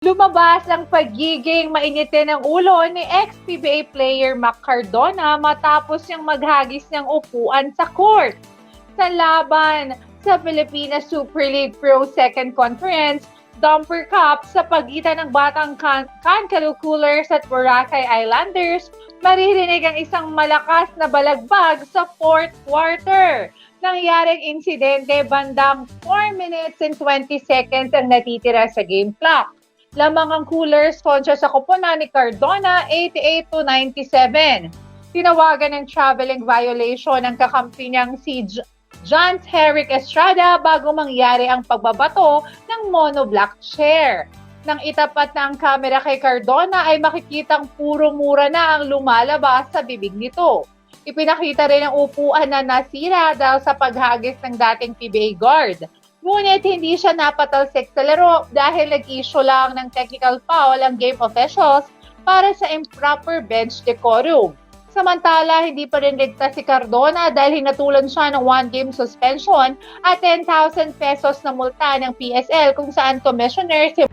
Lumabas ang pagiging mainitin ng ulo ni ex-PBA player Mac Cardona matapos niyang maghagis ng upuan sa court. Sa laban sa Pilipinas Super League Pro Second Conference, Dumper Cup sa pagitan ng Batang Kankalo Coolers at Boracay Islanders, maririnig ang isang malakas na balagbag sa fourth quarter. Nangyaring insidente bandang 4 minutes and 20 seconds ang natitira sa game clock. Lamang ang Coolers kontra sa koponan ni Cardona 88 to 97. Tinawagan ng traveling violation ang kakampi niyang si John Herrick Estrada bago mangyari ang pagbabato ng monoblock chair. Nang itapat na ang kamera kay Cardona ay makikitang puro mura na ang lumalabas sa bibig nito. Ipinakita rin ang upuan na nasira dahil sa paghagis ng dating PBA guard. Ngunit hindi siya napatalsik sa laro dahil nag-issue lang ng technical foul ang game officials para sa improper bench decorum. Samantala, hindi pa rin ligtas si Cardona dahil hinatulan siya ng one-game suspension at 10,000 pesos na multa ng PSL kung saan commissioner si